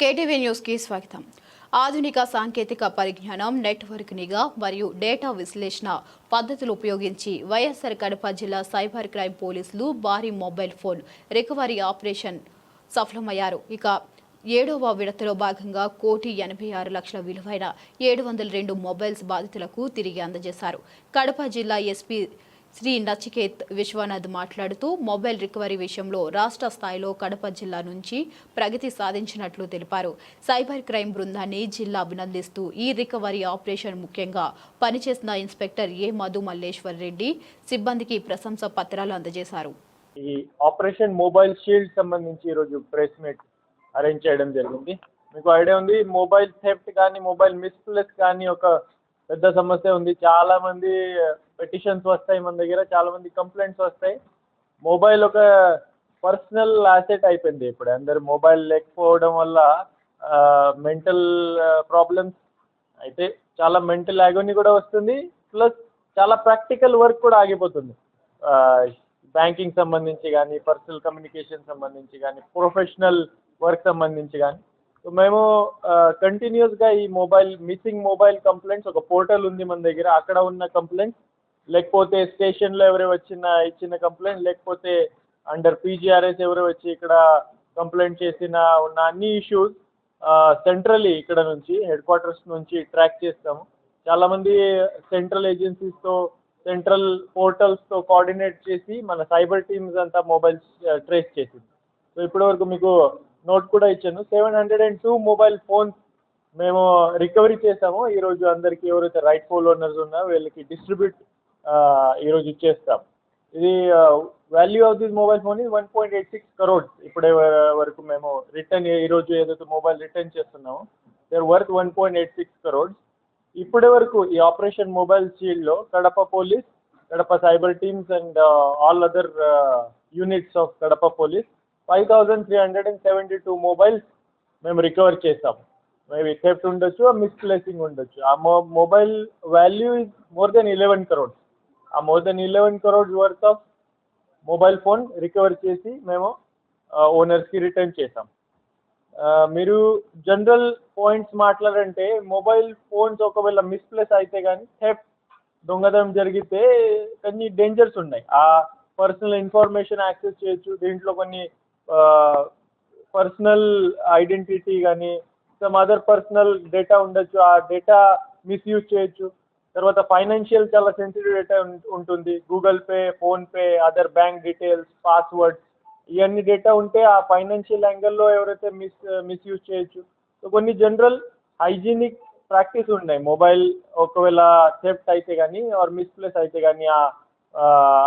KTV న్యూస్కి స్వాగతం. ఆధునిక సాంకేతిక పరిజ్ఞానం నెట్వర్క్ నిఘా మరియు డేటా విశ్లేషణ పద్ధతులు ఉపయోగించి వైఎస్ఆర్ కడప జిల్లా సైబర్ క్రైమ్ పోలీసులు భారీ మొబైల్ ఫోన్ రికవరీ ఆపరేషన్ సఫలమయ్యారు. ఇక ఏడవ విడతలో భాగంగా కోటి ఎనభై ఆరు లక్షల విలువైన ఏడు వందల రెండు మొబైల్స్ బాధితులకు తిరిగి అందజేశారు. కడప జిల్లా ఎస్పీ శ్రీ నచికేత్ విశ్వనాథ్ మాట్లాడుతూ మొబైల్ రికవరీ విషయంలో రాష్ట్ర స్థాయిలో కడప జిల్లా నుంచి ప్రగతి సాధించినట్లు తెలిపారు. సైబర్ క్రైమ్ బృందాన్ని జిల్లా అభినందిస్తూ ఈ రికవరీ ఆపరేషన్ ముఖ్యంగా పనిచేసిన ఇన్స్పెక్టర్ ఏ మధు మల్లేశ్వర్ రెడ్డి సిబ్బందికి ప్రశంస పత్రాలు అందజేశారు. ఈ ఆపరేషన్ మొబైల్ షీల్డ్ సంబంధించి ఈరోజు ప్రెస్ మీట్ అరేంజ్ చేయడం జరిగింది. మీకు ఐడియా ఉంది? మొబైల్ థెఫ్ట్ కానీ మొబైల్ మిస్ప్లేస్ కానీ ఒక పెద్ద సమస్య ఉంది. చాలా మంది పెటిషన్స్ వస్తాయి మన దగ్గర చాలా మంది కంప్లైంట్స్ వస్తాయి. మొబైల్ ఒక పర్సనల్ అసెట్ అయిపోయింది ఇప్పుడు. అందరు మొబైల్ లేకపోవడం వల్ల మెంటల్ ప్రాబ్లమ్స్ అయితే చాలా మెంటల్ యాగోని కూడా వస్తుంది. ప్లస్ చాలా ప్రాక్టికల్ వర్క్ కూడా ఆగిపోతుంది. బ్యాంకింగ్ సంబంధించి కానీ పర్సనల్ కమ్యూనికేషన్ సంబంధించి కానీ ప్రొఫెషనల్ వర్క్ సంబంధించి కానీ మేము కంటిన్యూస్గా ఈ మొబైల్ మిస్సింగ్ మొబైల్ కంప్లైంట్స్ ఒక పోర్టల్ ఉంది మన దగ్గర. అక్కడ ఉన్న కంప్లైంట్స్ లేకపోతే స్టేషన్లో ఎవరు వచ్చిన ఇచ్చిన కంప్లైంట్ లేకపోతే అండర్ పీజీఆర్ఎస్ ఎవరు వచ్చి ఇక్కడ కంప్లైంట్ చేసిన ఉన్న అన్ని ఇష్యూస్ సెంట్రల్లీ ఇక్కడ నుంచి హెడ్ క్వార్టర్స్ నుంచి ట్రాక్ చేస్తాము. చాలామంది సెంట్రల్ ఏజెన్సీస్తో సెంట్రల్ పోర్టల్స్తో కోఆర్డినేట్ చేసి మన సైబర్ టీమ్స్ అంతా మొబైల్స్ ట్రేస్ చేసింది. సో ఇప్పటివరకు మీకు నోట్ కూడా ఇచ్చాను. Seven hundred and two mobile phones మేము రికవరీ చేసాము. ఈరోజు అందరికీ ఎవరైతే రైట్ ఫోల్ ఓనర్స్ ఉన్నా వీళ్ళకి డిస్ట్రిబ్యూట్ ఈరోజు ఇచ్చేస్తాం. ఇది value of this mobile phone ఇది one point eight six crores ఇప్పుడే వరకు మేము రిటర్న్ ఈరోజు ఏదైతే మొబైల్ రిటర్న్ చేస్తున్నామో their worth one point eight six crores. ఇప్పటి వరకు ఈ operation mobile షీల్డ్లో Kadapa police Kadapa cyber teams and all other units of Kadapa police five thousand three hundred and seventy two mobiles మేము recover చేస్తాం maybe theft ఉండొచ్చు misplacing ఉండొచ్చు. ఆ మొ mobile value is more than eleven crores ఆ more than eleven crores worth of mobile phone recover చేసి మేము ఓనర్స్కి రిటర్న్ చేసాం మీరు జనరల్ పాయింట్స్ మాట్లాడంటే మొబైల్ ఫోన్స్ ఒకవేళ మిస్ప్లేస్ అయితే కానీ థెఫ్ట్ దొంగతనం జరిగితే కొన్ని డేంజర్స్ ఉన్నాయి. ఆ పర్సనల్ ఇన్ఫర్మేషన్ యాక్సెస్ చేయొచ్చు దీంట్లో కొన్ని పర్సనల్ ఐడెంటిటీ కానీ సమ్ అదర్ పర్సనల్ డేటా ఉండొచ్చు. ఆ డేటా మిస్యూజ్ చేయొచ్చు. తర్వాత ఫైనాన్షియల్ చాలా సెన్సిటివ్ డేటా ఉంటుంది. Google Pay PhonePe other bank details passwords ఇవన్నీ డేటా ఉంటే ఆ ఫైనాన్షియల్ యాంగిల్లో ఎవరైతే మిస్ మిస్యూజ్ చేయొచ్చు. సో కొన్ని జనరల్ హైజీనిక్ ప్రాక్టీస్ ఉన్నాయి. మొబైల్ ఒకవేళ థెఫ్ట్ అయితే కానీ ఆర్ మిస్ప్లేస్ అయితే కానీ ఆ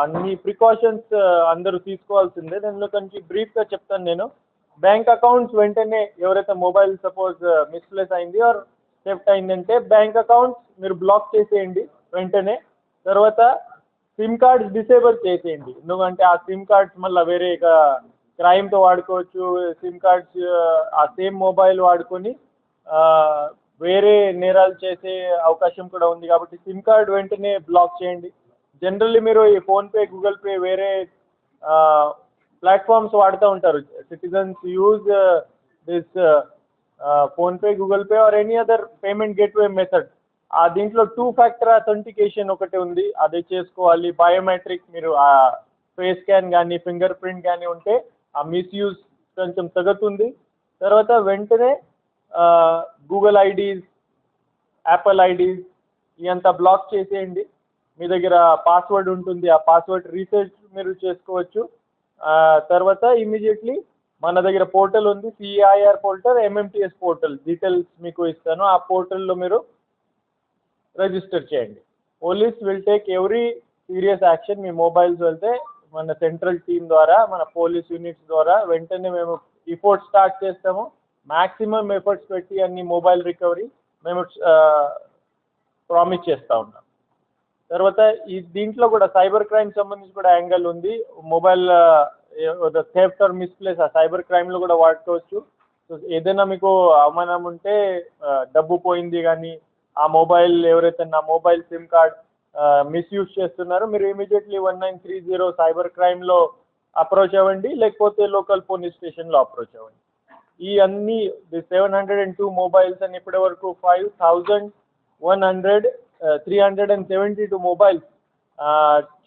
అన్ని ప్రికాషన్స్ అందరూ తీసుకోవాల్సిందే. దానిలో కొంచెం బ్రీఫ్గా చెప్తాను నేను. బ్యాంక్ అకౌంట్స్ వెంటనే ఎవరైతే మొబైల్ సపోజ్ మిస్ప్లేస్ అయింది ఆర్ థెఫ్ట్ అయిందంటే బ్యాంక్ అకౌంట్స్ మీరు బ్లాక్ చేసేయండి వెంటనే. తర్వాత సిమ్ కార్డ్స్ డిసేబుల్ చేసేయండి. ఎందుకంటే ఆ సిమ్ కార్డ్స్ మళ్ళీ వేరే ఇక క్రైమ్తో వాడుకోవచ్చు. సిమ్ కార్డ్స్ ఆ సేమ్ మొబైల్ వాడుకొని వేరే నేరాలు చేసే అవకాశం కూడా ఉంది కాబట్టి సిమ్ కార్డ్ వెంటనే బ్లాక్ చేయండి. జనరల్లీ మీరు ఈ ఫోన్పే గూగుల్ పే వేరే ప్లాట్ఫామ్స్ వాడుతూ ఉంటారు. Citizens use this PhonePe Google Pay or any other payment gateway method ఆ దీంట్లో టూ ఫ్యాక్టర్ అథెంటికేషన్ ఒకటి ఉంది. అదే చేసుకోవాలి. బయోమెట్రిక్ మీరు ఆ ఫేస్ స్కాన్ కానీ ఫింగర్ ప్రింట్ కానీ ఉంటే ఆ మిస్యూజ్ కొంచెం తగ్గుతుంది. తర్వాత వెంటనే గూగుల్ ఐడీస్ యాపిల్ ఐడీస్ ఇవంతా బ్లాక్ చేసేయండి. మీ దగ్గర పాస్వర్డ్ ఉంటుంది ఆ పాస్వర్డ్ రీసెర్చ్ మీరు చేసుకోవచ్చు. తర్వాత ఇమీడియట్లీ మన దగ్గర పోర్టల్ ఉంది CIR portal MMTS portal details మీకు ఇస్తాను. ఆ పోర్టల్లో మీరు రిజిస్టర్ చేయండి. Police will take every serious action me mobiles వెళ్తే మన సెంట్రల్ టీమ్ ద్వారా మన పోలీస్ యూనిట్స్ ద్వారా వెంటనే మేము ఎఫర్ట్స్ స్టార్ట్ చేస్తాము. మ్యాక్సిమం ఎఫర్ట్స్ పెట్టి అన్ని మొబైల్ రికవరీ మేము ప్రామిస్ చేస్తూ ఉన్నాం. తర్వాత ఈ దీంట్లో కూడా సైబర్ క్రైమ్ సంబంధించి కూడా యాంగిల్ ఉంది. మొబైల్ థెఫ్ట్ ఆర్ మిస్ప్లేస్ ఆ సైబర్ క్రైమ్లో కూడా వాడుకోవచ్చు. సో ఏదైనా మీకు అవమానం ఉంటే డబ్బు పోయింది కానీ ఆ మొబైల్ ఎవరైతే నా మొబైల్ సిమ్ కార్డ్ మిస్యూజ్ చేస్తున్నారో మీరు immediately one nine three zero cyber క్రైమ్లో approach అవ్వండి. లేకపోతే లోకల్ పోలీస్ స్టేషన్లో అప్రోచ్ అవ్వండి. ఈ అన్ని seven hundred and two mobiles అని ఇప్పటి వరకు five thousand one hundred three hundred and seventy two mobiles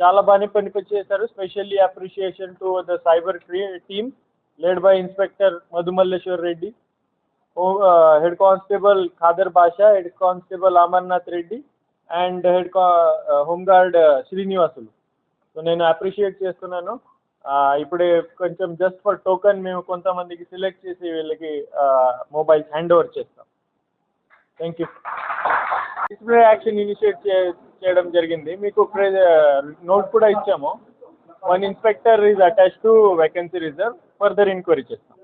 చాలా బాగానే పనిచేశారు specially appreciation to the cyber team led by inspector Madhumalleswar Reddy head constable Khader Basha head constable Amarnath Reddy and head కా home guard Srinivasulu so నేను appreciate చేస్తున్నాను. ఇప్పుడే కొంచెం just for token మేము కొంతమందికి సెలెక్ట్ చేసి వీళ్ళకి మొబైల్స్ హ్యాండ్ ఓవర్ చేస్తాం. Thank you disciplinary action initiate చే చేయడం జరిగింది. మీకు నోట్ కూడా ఇచ్చాము. One inspector is attach to vacancy reserve. Further enquiry చేస్తాం.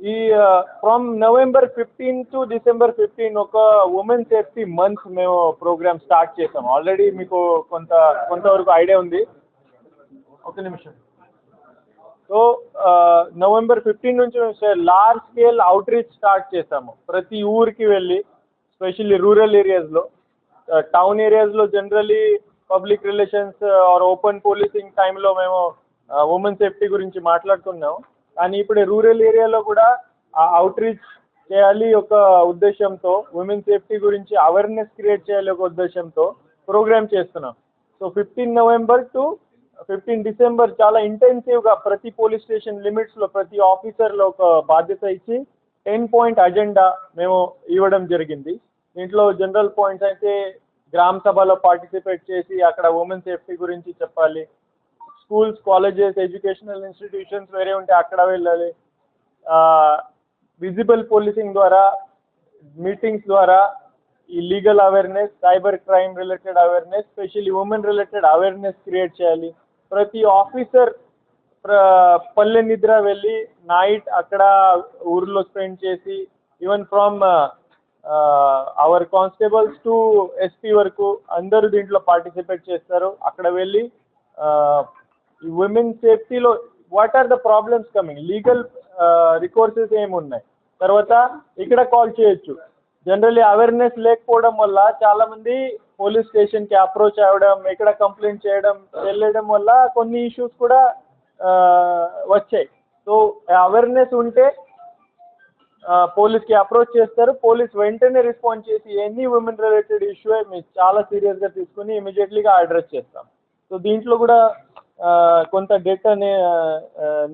ఈ from November fifteen to December fifteen ఒక ఉమెన్ సేఫ్టీ మంత్ మేము ప్రోగ్రామ్ స్టార్ట్ చేసాం. ఆల్రెడీ మీకు కొంత కొంతవరకు ఐడియా ఉంది. ఒక నిమిషం. సో నవంబర్ ఫిఫ్టీన్ నుంచి మేము large scale outreach start చేసాము ప్రతి ఊరికి వెళ్ళి స్పెషల్లీ రూరల్ ఏరియాస్లో టౌన్ ఏరియాస్లో generally public relations or open policing టైంలో మేము uh, ఉమెన్ సేఫ్టీ గురించి మాట్లాడుతున్నాం కానీ ఇప్పుడు రూరల్ ఏరియాలో కూడా ఆ అవుట్ రీచ్ చేయాలి ఒక ఉద్దేశంతో ఉమెన్ సేఫ్టీ గురించి అవేర్నెస్ క్రియేట్ చేయాలి ఒక ఉద్దేశంతో ప్రోగ్రామ్ చేస్తున్నాం. So fifteen November to fifteen December చాలా ఇంటెన్సివ్గా ప్రతి పోలీస్ స్టేషన్ లిమిట్స్లో ప్రతి ఆఫీసర్లో ఒక బాధ్యత ఇచ్చి టెన్ పాయింట్ అజెండా మేము ఇవ్వడం జరిగింది. దీంట్లో జనరల్ పాయింట్స్ అయితే గ్రామ సభలో పార్టిసిపేట్ చేసి అక్కడ ఉమెన్ సేఫ్టీ గురించి చెప్పాలి స్కూల్స్ కాలేజెస్ ఎడ్యుకేషనల్ ఇన్స్టిట్యూషన్స్ వేరే ఉంటే అక్కడ వెళ్ళాలి విజిబుల్ పోలీసింగ్ ద్వారా మీటింగ్స్ ద్వారా ఈ legal awareness cyber crime related awareness specially women related awareness create చేయాలి. ప్రతి ఆఫీసర్ పల్లె నిద్ర వెళ్ళి నైట్ అక్కడ ఊర్లో స్పెండ్ చేసి even from our constables to SP వరకు అందరూ దీంట్లో పార్టిసిపేట్ చేస్తారు. అక్కడ వెళ్ళి ఈ women సేఫ్టీలో what are the problems coming legal recourses ఏమున్నాయి? తర్వాత ఇక్కడ కాల్ చేయొచ్చు. జనరల్లీ అవేర్నెస్ లేకపోవడం వల్ల చాలామంది పోలీస్ స్టేషన్కి అప్రోచ్ అవ్వడం ఇక్కడ కంప్లైంట్ చేయడం వెళ్ళడం వల్ల కొన్ని ఇష్యూస్ కూడా వచ్చాయి. సో అవేర్నెస్ ఉంటే పోలీస్కి అప్రోచ్ చేస్తారు. పోలీస్ వెంటనే రెస్పాండ్ చేసి ఎనీ ఉమెన్ రిలేటెడ్ ఇష్యూ మీరు చాలా సీరియస్గా తీసుకుని ఇమీడియట్లీగా అడ్రస్ చేస్తాం. సో దీంట్లో కూడా కొంత డేటా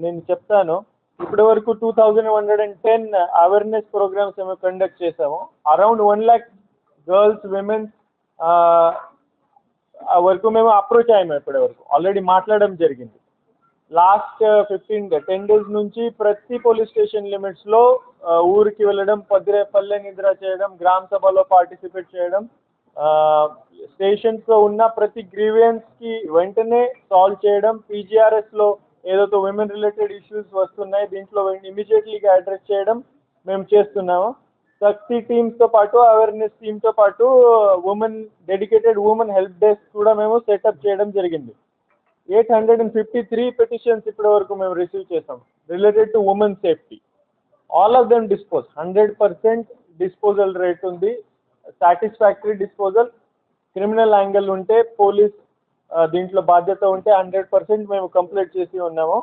నేను చెప్తాను. ఇప్పటి వరకు two thousand hundred and ten awareness programmes మేము కండక్ట్ చేసాము around one lakh girls womens వరకు మేము అప్రోచ్ అయ్యాము ఇప్పటి వరకు ఆల్రెడీ మాట్లాడడం జరిగింది. లాస్ట్ ఫిఫ్టీన్ టెన్ డేస్ నుంచి ప్రతి పోలీస్ స్టేషన్ లిమిట్స్లో ఊరికి వెళ్ళడం పద్రే పల్లె నిద్ర చేయడం గ్రామ సభలో పార్టిసిపేట్ చేయడం స్టేషన్స్లో ఉన్న ప్రతి గ్రీవియన్స్కి వెంటనే సాల్వ్ చేయడం పీజీఆర్ఎస్లో ఏదైతే ఉమెన్ రిలేటెడ్ ఇష్యూస్ వస్తున్నాయి దీంట్లో ఇమీడియట్లీగా అడ్రస్ చేయడం మేము చేస్తున్నాము. శక్తి టీమ్స్తో పాటు అవేర్నెస్ టీమ్తో పాటు women dedicated women help desk కూడా మేము సెటప్ చేయడం జరిగింది. Eight hundred and fifty three petitions ఇప్పటి వరకు మేము రిసీవ్ చేసాం related to women safety all of them dispose hundred percent disposal rate ఉంది. సాటిస్ఫాక్టరీ డిస్పోజల్ క్రిమినల్ యాంగిల్ ఉంటే పోలీస్ దీంట్లో బాధ్యత ఉంటే హండ్రెడ్ పర్సెంట్ మేము కంప్లీట్ చేసి ఉన్నాము.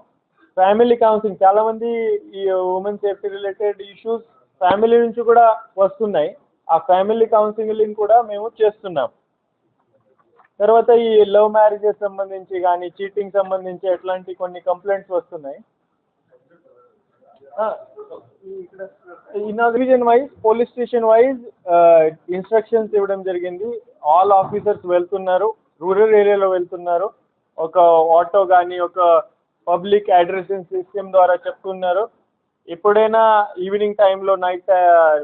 ఫ్యామిలీ కౌన్సిలింగ్ చాలామంది ఈ women safety related issues family నుంచి కూడా వస్తున్నాయి. ఆ ఫ్యామిలీ కౌన్సిలింగ్ కూడా మేము చేస్తున్నాం. తర్వాత ఈ లవ్ మ్యారేజెస్ సంబంధించి కానీ చీటింగ్ సంబంధించి ఎట్లాంటి కొన్ని కంప్లైంట్స్ వస్తున్నాయి. In division wise police station wise instructions ఇవ్వడం జరిగింది. ఆల్ ఆఫీసర్స్ వెళ్తున్నారు. రూరల్ ఏరియాలో వెళ్తున్నారు. ఒక ఆటో కానీ ఒక పబ్లిక్ అడ్రసింగ్ సిస్టమ్ ద్వారా చెప్తున్నారు. ఎప్పుడైనా ఈవినింగ్ టైంలో నైట్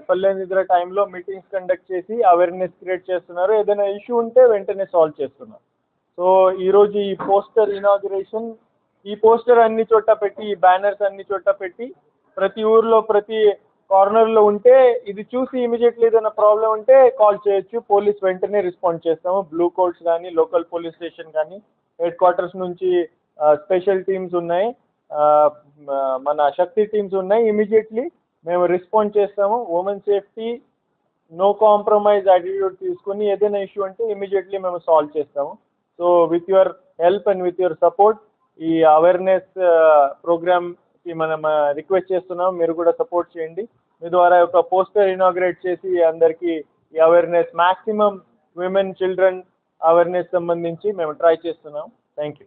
పల్లె నిద్ర టైంలో మీటింగ్స్ కండక్ట్ చేసి అవేర్నెస్ క్రియేట్ చేస్తున్నారు. ఏదైనా ఇష్యూ ఉంటే వెంటనే సాల్వ్ చేస్తున్నారు. సో ఈరోజు ఈ పోస్టర్ ఇనాగ్రేషన్ ఈ పోస్టర్ అన్ని చోట్ల పెట్టి ఈ బ్యానర్స్ అన్ని చోట్ల పెట్టి ప్రతి ఊర్లో ప్రతి కార్నర్లో ఉంటే ఇది చూసి ఇమీడియట్లీ ఏదైనా ప్రాబ్లం ఉంటే కాల్ చేయొచ్చు. పోలీస్ వెంటనే రెస్పాండ్ చేస్తాము. బ్లూ కోడ్స్ కానీ లోకల్ పోలీస్ స్టేషన్ కానీ హెడ్ క్వార్టర్స్ నుంచి స్పెషల్ టీమ్స్ ఉన్నాయి. మన శక్తి టీమ్స్ ఉన్నాయి. ఇమీడియట్లీ మేము రెస్పాండ్ చేస్తాము. Women safety no compromise attitude తీసుకుని ఏదైనా ఇష్యూ అంటే ఇమీడియట్లీ మేము సాల్వ్ చేస్తాము. So with your help and with your support ఈ అవేర్నెస్ ప్రోగ్రామ్ మనం రిక్వెస్ట్ చేస్తున్నాం. మీరు కూడా సపోర్ట్ చేయండి. మీ ద్వారా ఒక పోస్టర్ ఇనాగ్రేట్ చేసి అందరికీ ఈ awareness maximum women children awareness సంబంధించి మేము ట్రై చేస్తున్నాం. Thank you